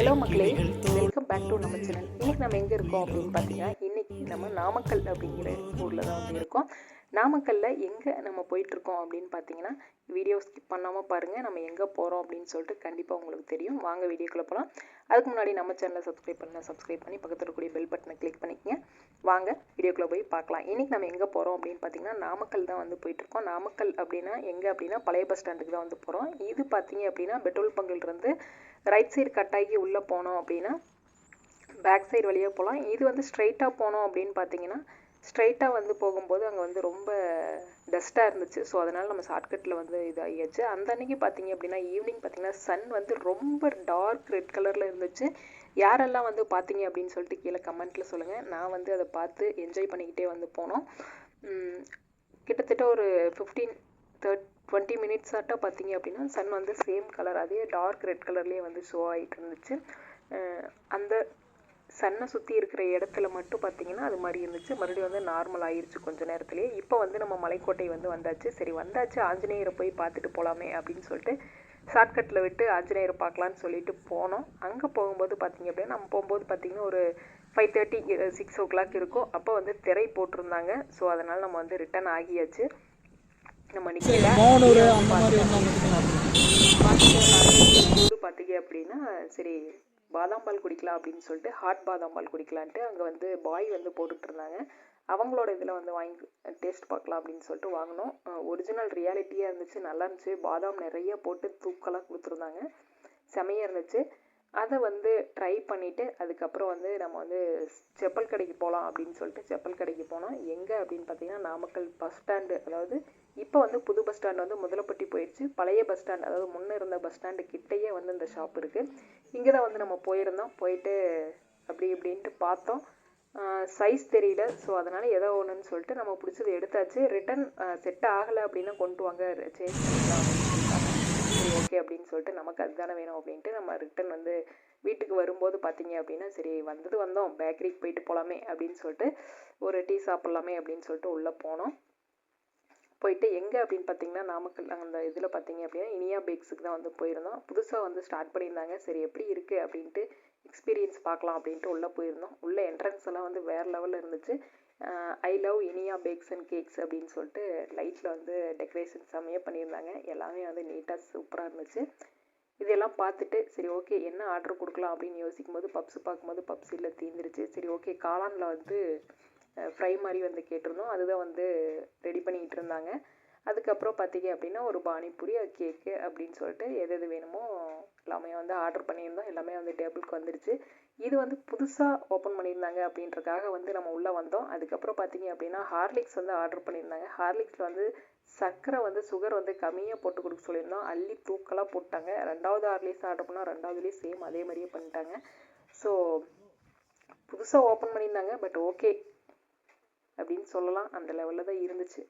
Hello மக்களே welcome back to நம்ம channel இன்னைக்கு நம்ம எங்கே இருக்கோம் அப்படின்னு பார்த்தீங்கன்னா இன்னைக்கு நம்ம நாமக்கல் அப்படிங்கிற ஊரில் தான் வந்து இருக்கோம். நாமக்கல்லில் எங்கே நம்ம போயிட்டுருக்கோம் அப்படின்னு பார்த்தீங்கன்னா வீடியோ ஸ்கிப் பண்ணாமல் பாருங்கள் நம்ம எங்கே போகிறோம் அப்படின்னு சொல்லிட்டு கண்டிப்பாக உங்களுக்கு தெரியும். வாங்க வீடியோக்குள்ளே போகலாம் அதுக்கு முன்னாடி நம்ம சேனலை சப்ஸ்கிரைப் பண்ணலாம் சப்ஸ்கிரைப் பண்ணி பக்கத்தில் இருக்கக்கூடிய பெல் பட்டனை கிளிக் பண்ணிக்கங்க வாங்க வீடியோக்குள்ளே போய் பார்க்கலாம். இன்றைக்கி நம்ம எங்கே போகிறோம் அப்படின்னு பார்த்தீங்கன்னா நாமக்கல் தான் வந்து போயிட்டுருக்கோம். நாமக்கல் அப்படின்னா எங்கே அப்படின்னா பழைய பஸ் ஸ்டாண்டுக்கு தான் வந்து போகிறோம் இது பார்த்தீங்க அப்படின்னா பெட்ரோல் பங்கிலிருந்து ரைட் சைடு கட்டாகி உள்ளே போனோம் அப்படின்னா பேக் சைடு வழியாக போகலாம் இது வந்து ஸ்ட்ரைட்டாக போனோம் அப்படின்னு பார்த்தீங்கன்னா ஸ்ட்ரைட்டாக வந்து போகும்போது அங்கே வந்து ரொம்ப ரெஸ்ட்டாக இருந்துச்சு. ஸோ அதனால் நம்ம ஷார்ட்கட்டில் வந்து இதாகியாச்சு. அந்த அன்னைக்கு பார்த்தீங்க அப்படின்னா ஈவினிங் பார்த்தீங்கன்னா சன் வந்து ரொம்ப டார்க் ரெட் கலரில் இருந்துச்சு. யாரெல்லாம் வந்து பார்த்தீங்க அப்படின்னு சொல்லிட்டு கீழே கமெண்ட்டில் சொல்லுங்கள் நான் வந்து அதை பார்த்து என்ஜாய் பண்ணிக்கிட்டே வந்து போனோம். கிட்டத்தட்ட ஒரு ஃபிஃப்டீன் தேர்ட் டுவெண்ட்டி மினிட்ஸ் ஆட்டம் பார்த்தீங்க அப்படின்னா சன் வந்து சேம் கலர் அதே டார்க் ரெட் கலர்லேயே வந்து ஷோ ஆகிட்டு இருந்துச்சு. அந்த சன்னை சுற்றி இருக்கிற இடத்துல மட்டும் பார்த்தீங்கன்னா அது மாதிரி இருந்துச்சு மறுபடியும் வந்து நார்மல் ஆயிருச்சு கொஞ்ச நேரத்துலேயே இப்போ வந்து நம்ம மலைக்கோட்டை வந்து வந்தாச்சு சரி வந்தாச்சு ஆஞ்சநேயரை போய் பார்த்துட்டு போகலாமே அப்படின்னு சொல்லிட்டு ஷார்ட்கட்டில் விட்டு ஆஞ்சநேயரை பார்க்கலான்னு சொல்லிட்டு போனோம் அங்கே போகும்போது பார்த்தீங்க அப்படின்னா நம்ம போகும்போது பார்த்தீங்கன்னா ஒரு five thirty six o'clock இருக்கும் அப்போ வந்து திரை போட்டிருந்தாங்க ஸோ அதனால் நம்ம வந்து ரிட்டர்ன் ஆகியாச்சு நம்ம நிற்கல போது பார்த்தீங்க அப்படின்னா சரி பாதாம் பால் குடிக்கலாம் அப்படின்னு சொல்லிட்டு ஹாட் பாதாம் பால் குடிக்கலான்ட்டு அங்கே வந்து பாய் வந்து போட்டுட்டு இருந்தாங்க அவங்களோட இதில் வந்து வாங்கி டேஸ்ட் பார்க்கலாம் அப்படின்னு சொல்லிட்டு வாங்கினோம். ஒரிஜினல் ரியாலிட்டியாக இருந்துச்சு. நல்லா இருந்துச்சு. பாதாம் நிறைய போட்டு தூக்கலாக கொடுத்துருந்தாங்க. செமையாக இருந்துச்சு. அதை வந்து ட்ரை பண்ணிவிட்டு அதுக்கப்புறம் வந்து நம்ம வந்து செப்பல் கடைக்கு போகலாம் அப்படின்னு சொல்லிட்டு செப்பல் கடைக்கு போனோம். எங்கே அப்படின்னு பார்த்தீங்கன்னா நாமக்கல் பஸ் ஸ்டாண்டு அதாவது இப்போ வந்து புது பஸ் ஸ்டாண்ட் வந்து முதலப்பட்டி போயிடுச்சு. பழைய பஸ் ஸ்டாண்ட் அதாவது முன்னே இருந்த பஸ் ஸ்டாண்டு கிட்டேயே வந்து இந்த ஷாப் இருக்குது இங்கே தான் வந்து நம்ம போயிருந்தோம். போயிட்டு அப்படி இப்படின்ட்டு பார்த்தோம். சைஸ் தெரியல. ஸோ அதனால் ஏதோ ஒன்றுன்னு சொல்லிட்டு நம்ம பிடிச்சது எடுத்தாச்சு. ரிட்டன் செட் ஆகலை அப்படின்னா கொண்டு வாங்க. சேஞ்ச் பண்ணிக்கலாம் அப்படின்னு சரி ஓகே அப்படின்னு சொல்லிட்டு நமக்கு அதுதானே வேணும் அப்படின்ட்டு நம்ம ரிட்டன் வந்து வீட்டுக்கு வரும்போது பார்த்தீங்க அப்படின்னா சரி வந்தது வந்தோம் பேக்கரிக்கு போயிட்டு போகலாமே அப்படின்னு சொல்லிட்டு ஒரு டீ சாப்பிட்லாமே அப்படின்னு சொல்லிட்டு உள்ளே போனோம். போயிட்டு எங்கே அப்படின்னு பார்த்தீங்கன்னா நாமக்கல் அந்த இதில் பார்த்தீங்க அப்படின்னா இனியா பேக்ஸுக்கு தான் வந்து போயிருந்தோம். புதுசாக வந்து ஸ்டார்ட் பண்ணியிருந்தாங்க. சரி எப்படி இருக்குது அப்படின்ட்டு எக்ஸ்பீரியன்ஸ் பார்க்கலாம் அப்படின்ட்டு உள்ளே போயிருந்தோம். உள்ளே என்ட்ரன்ஸ் எல்லாம் வந்து வேறு லெவலில் இருந்துச்சு. I love Iniya bakes and cakes அப்படின்னு சொல்லிட்டு லைட்டில் வந்து டெக்கரேஷன் செம்மையாக பண்ணியிருந்தாங்க. எல்லாமே வந்து நீட்டாக சூப்பராக இருந்துச்சு. இதெல்லாம் பார்த்துட்டு சரி ஓகே என்ன ஆர்டர் கொடுக்கலாம்? அப்படின்னு யோசிக்கும் போது பப்ஸ் பார்க்கும்போது பப்ஸ் இல்லை தீந்துருச்சு. சரி ஓகே காளானில் வந்து ஃப்ரை மாதிரி வந்து கேட்டிருந்தோம். அதுதான் வந்து ரெடி பண்ணிக்கிட்டு இருந்தாங்க. அதுக்கப்புறம் பார்த்தீங்க அப்படின்னா ஒரு பானிபூரி கேக்கு அப்படின்னு சொல்லிட்டு எது எது வேணுமோ எல்லாமே வந்து ஆர்டர் பண்ணியிருந்தோம். எல்லாமே வந்து டேபிளுக்கு வந்துருச்சு. இது வந்து புதுசாக ஓப்பன் பண்ணியிருந்தாங்க அப்படின்றக்காக வந்து நம்ம உள்ளே வந்தோம். அதுக்கப்புறம் பார்த்தீங்க அப்படின்னா ஹார்லிக்ஸ் வந்து ஆர்டர் பண்ணியிருந்தாங்க. ஹார்லிக்ஸில் வந்து சர்க்கரை வந்து சுகர் வந்து கம்மியாக போட்டு கொடுக்க சொல்லியிருந்தோம். அள்ளி தூக்கலாக போட்டாங்க. ரெண்டாவது ஹார்லிக்ஸ் ஆர்டர் பண்ணால் ரெண்டாவதுலேயும் சேம் அதே மாதிரியே பண்ணிட்டாங்க. ஸோ புதுசாக ஓப்பன் பண்ணியிருந்தாங்க பட் ஓகே அப்படின்னு சொல்லலாம். அந்த லெவலில் தான் இருந்துச்சு.